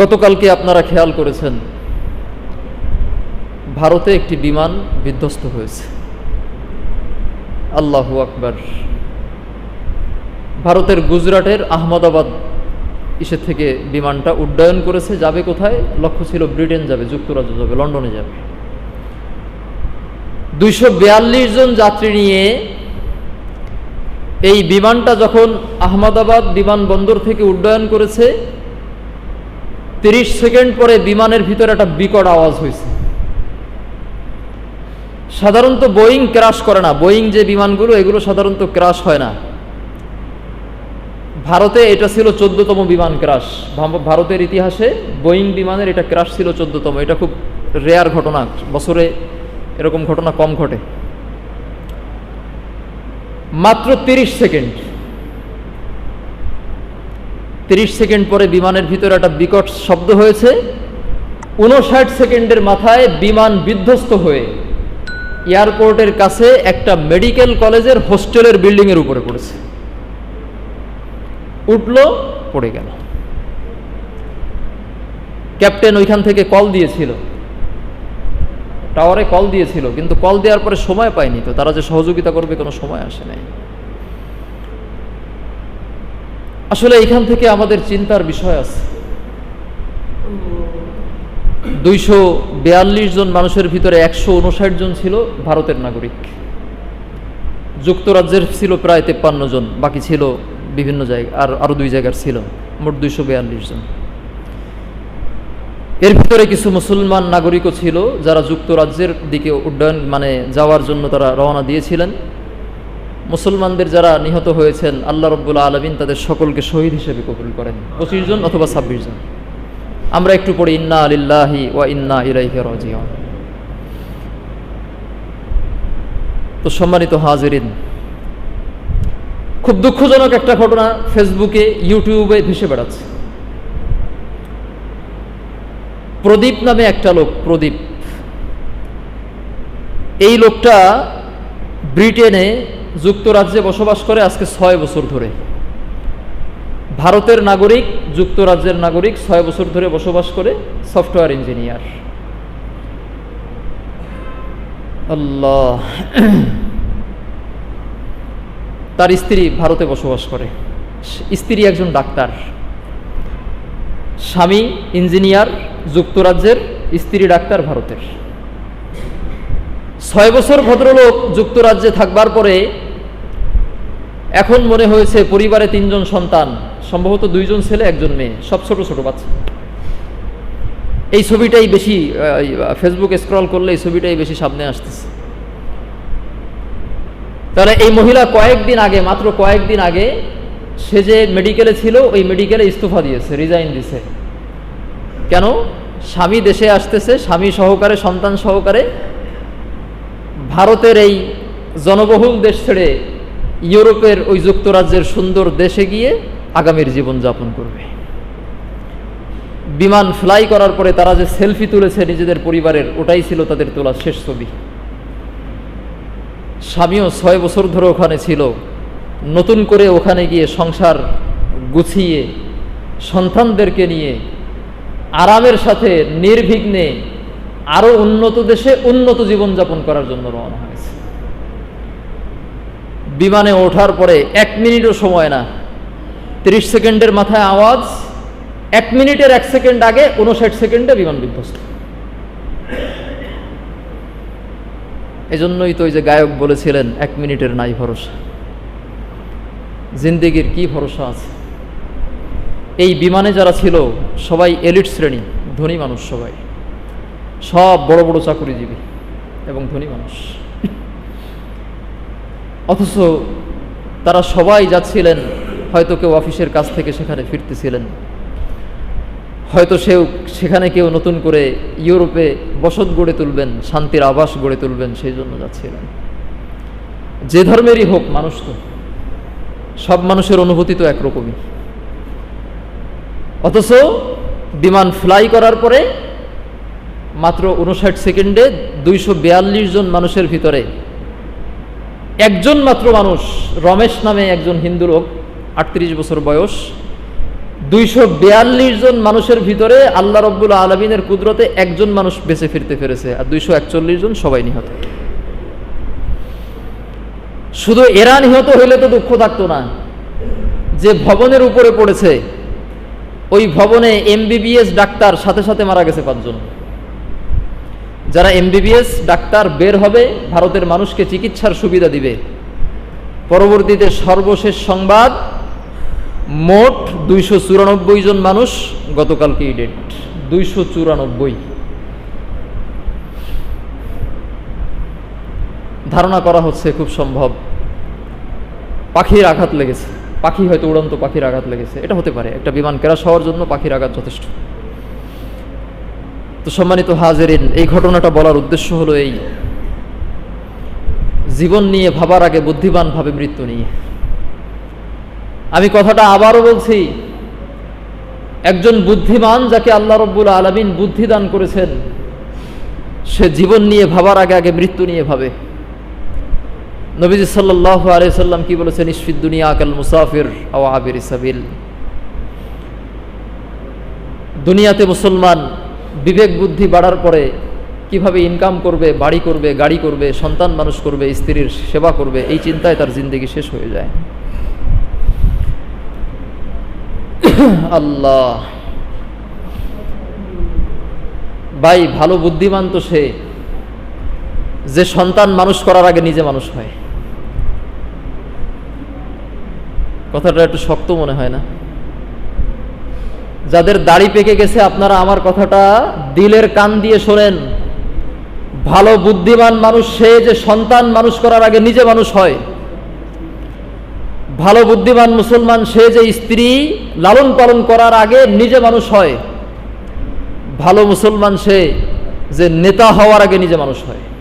গতকালকে আপনারা খেয়াল করেছেন, ভারতে একটি বিমান বিধ্বস্ত হয়েছে। আল্লাহু আকবার। ভারতের গুজরাটের আহমদাবাদ ইসে থেকে বিমানটা উড্ডয়ন করেছে, যাবে কোথায়? লক্ষ্য ছিল ব্রিটেন যাবে, যুক্তরাজ্য যাবে, লন্ডনে যাবে। দুইশো বিয়াল্লিশ জন যাত্রী নিয়ে এই বিমানটা যখন আহমদাবাদ বিমানবন্দর থেকে উড্ডয়ন করেছে তিরিশ সেকেন্ড পরে বিমানের ভিতরে একটা বিকট আওয়াজ হয়েছে। সাধারণত বোয়িং ক্রাশ করে না। বোয়িং যে বিমানগুলো, এগুলো সাধারণত ক্রাশ হয় না। ভারতে এটা ছিল চোদ্দতম বিমান ক্রাশ। ভারতের ইতিহাসে বোয়িং বিমানের এটা ক্রাশ ছিল চোদ্দতম। এটা খুব রেয়ার ঘটনা। বছরে এরকম ঘটনা কম ঘটে। মাত্র তিরিশ সেকেন্ড। তিরিশ সেকেন্ড পরে বিমানের ভিতরে একটা বিকট শব্দ হয়েছে। উনষাট সেকেন্ডের মাথায় বিমান বিধ্বস্ত হয়ে এয়ারপোর্টের কাছে একটা মেডিকেল কলেজের হোস্টেলের বিল্ডিংয়ের উপরে পড়েছে। উঠল, পড়ে গেল। ক্যাপ্টেন ওইখান থেকে কল দিয়েছিল। টাওয়ারে কল দিয়েছিল, কিন্তু কল দেওয়ার পরে সময় পায়নি তো, তারা যে সহযোগিতা করবে কোনো সময় আসে নাই। আসলে এখান থেকে আমাদের চিন্তার বিষয় আছে। দুইশো বিয়াল্লিশ জন মানুষের ভিতরে একশো উনষাট জন ছিল ভারতের নাগরিক। যুক্তরাজ্যের ছিল প্রায় তেপ্পান্ন জন, বাকি ছিল বিভিন্ন জায়গা, আর আরও দুই জায়গার ছিল, মোট দুইশো বিয়াল্লিশ জন। এর ভিতরে কিছু মুসলমান নাগরিকও ছিল, যারা যুক্তরাজ্যের দিকে উড্ডয়ন মানে যাওয়ার জন্য তারা রওনা দিয়েছিলেন। মুসলমানদের যারা নিহত হয়েছেন, আল্লাহ রব্বুল্লা আলমিন তাদের সকলকে শহীদ হিসেবে কবুল করেন। পঁচিশ জন অথবা ছাব্বিশ জন। আমরা একটু পড়ি, ইন্না আলিল্লাহি ওয়া ইন্না ইলাইহি রাজিউন। তো সম্মানিত হাজিরিন, খুব দুঃখজনক একটা ঘটনা ফেসবুকে, ইউটিউবে ভেসে বেড়াচ্ছে। প্রদীপ নামে একটা লোক, প্রদীপ। এই লোকটা ব্রিটেনে যুক্তরাজ্যে বসবাস করে আজকে ছয় বছর ধরে। ভারতের নাগরিক, যুক্তরাজ্যের নাগরিক ছয় বছর ধরে বসবাস করে, সফটওয়্যার ইঞ্জিনিয়ার। আল্লাহ। তার স্ত্রী ভারতে বসবাস করে। স্ত্রী একজন ডাক্তার। স্বামী ইঞ্জিনিয়ার, যুক্তরাজ্যের স্ত্রী ডাক্তার ভারতের। ছয় বছর ভদ্রলোক যুক্তরাজ্যে থাকবার পরে এখন মনে হয়েছে পরিবারে তিনজন সন্তান, সম্ভবত দুইজন ছেলে, একজন মেয়ে, সব ছোট ছোট বাচ্চা। এই ছবিটাই বেশি ফেসবুকে স্ক্রল করলে এই ছবিটাই বেশি সামনে আসতেছে। তাহলে এই মহিলা কয়েকদিন আগে, মাত্র কয়েকদিন আগে, সে যে মেডিকেলে ছিল, ওই মেডিকেলে ইস্তফা দিয়েছে রিজাইন দিছে কেন? স্বামী দেশে আসতেছে, স্বামী সহকারে, সন্তান সহকারে, ভারতের এই জনবহুল দেশ ছেড়ে ইউরোপের ওই যুক্তরাজ্যের সুন্দর দেশে গিয়ে আগামীর জীবন যাপন করবে। বিমান ফ্লাই করার পরে তারা যে সেলফি তুলেছে নিজেদের পরিবারের, ওটাই ছিল তাদের তোলা শেষ ছবি। স্বামীও ছয় বছর ধরে ওখানে ছিল। নতুন করে ওখানে গিয়ে সংসার গুছিয়ে, সন্তানদেরকে নিয়ে আরামের সাথে, নির্বিঘ্নে আরও উন্নত দেশে উন্নত জীবনযাপন করার জন্য রওনা হয়েছে। বিমানে ওঠার পরে এক মিনিটও সময় না। তিরিশ সেকেন্ডের মাথায় আওয়াজ, এক মিনিটের এক সেকেন্ড আগে উনষাট সেকেন্ডে বিমান বিধ্বস্ত। এজন্যই তো ওই যে গায়ক বলেছিলেন, এক মিনিটের নাই ভরসা। জিন্দিগির কি ভরসা আছে? এই বিমানে যারা ছিল, সবাই এলিট শ্রেণি, ধনী মানুষ সবাই। সব বড় বড় চাকুরিজীবী এবং ধনী মানুষ। অথচ তারা সবাই যাচ্ছিলেন, হয়তো কেউ অফিসের কাছ থেকে সেখানে ফিরতেছিলেন। হয়তো সেও সেখানে কেউ নতুন করে ইউরোপে বসত গড়ে তুলবেন, শান্তির আবাস গড়ে তুলবেন, সেই জন্য যাচ্ছিলেন। যে ধর্মেরই হোক মানুষ তো, সব মানুষের অনুভূতি তো একরকমই। অথচ বিমান ফ্লাই করার পরে মাত্র উনষাট সেকেন্ডে দুইশো বিয়াল্লিশ জন মানুষের ভিতরে একজন মাত্র মানুষ, রমেশ নামে একজন হিন্দু লোক, আটত্রিশ বছর বয়স, দুইশো বিয়াল্লিশ জন মানুষের ভিতরে আল্লাহ রব্বুল আলমিনের কুদরতে একজন মানুষ বেঁচে ফিরতে পেরেছে আর দুইশো একচল্লিশ জন সবাই নিহত। শুধু এরা নিহত হইলে তো দুঃখ থাকতো না। যে ভবনের উপরে পড়েছে, ওই ভবনে এমবিবিএস ডাক্তার সাথে সাথে মারা গেছে পাঁচজন। যারা এমবিবিএস ডাক্তার বের হবে, ভারতের মানুষকে চিকিৎসার সুবিধা দিবে। পরবর্তীতে সর্বশেষ সংবাদ, মোট দুইশো চুরানব্বই জন মানুষ গতকালকেই ডেট দুইশো চুরানব্বই। ধারণা করা হচ্ছে খুব সম্ভব। পাখির আঘাত লেগেছে। পাখি হয়তো উড়ন্ত পাখির আঘাত লেগেছে। এটা হতে পারে। একটা বিমান ক্রাশ হওয়ার জন্য পাখির আঘাত যথেষ্ট। তো সম্মানিত হাজেরিন, এই ঘটনাটা বলার উদ্দেশ্য হলো এই। জীবন নিয়ে ভাবার আগে বুদ্ধিমান ভাবে মৃত্যু নিয়ে। আমি কথাটা আবারও বলছি, একজন বুদ্ধিমান যাকে আল্লাহ রব্বুল আলমিন বুদ্ধি দান করেছেন, সে জীবন নিয়ে ভাবার আগে আগে মৃত্যু নিয়ে ভাবে। নবীজি সাল্লাহ আলিয়াল্লাম কি বলেছেন? ইসফিদ দুনিয়া আকাল মুসাফির আও আবির সাবিল। দুনিয়াতে মুসলমান বিবেক বুদ্ধি বাড়ার পরে কীভাবে ইনকাম করবে, বাড়ি করবে, গাড়ি করবে, সন্তান মানুষ করবে, স্ত্রীর সেবা করবে, এই চিন্তায় তার জিন্দগি শেষ হয়ে যায়। আল্লাহ। ভাই, ভালো বুদ্ধিমান তো সে। যে সন্তান মানুষ করার আগে নিজে মানুষ হয়। কথাটা একটু শক্ত মনে হয় না? যাদের দাড়ি পেকে গেছে, আপনারা আমার কথাটা দিলের কান দিয়ে শোনেন। ভালো বুদ্ধিমান মানুষ, সে যে সন্তান মানুষ করার আগে নিজে মানুষ হয়। ভালো বুদ্ধিমান মুসলমান, সে যে স্ত্রী লালন পালন করার আগে নিজে মানুষ হয়। ভালো মুসলমান সে যে নেতা হওয়ার আগে নিজে মানুষ হয়।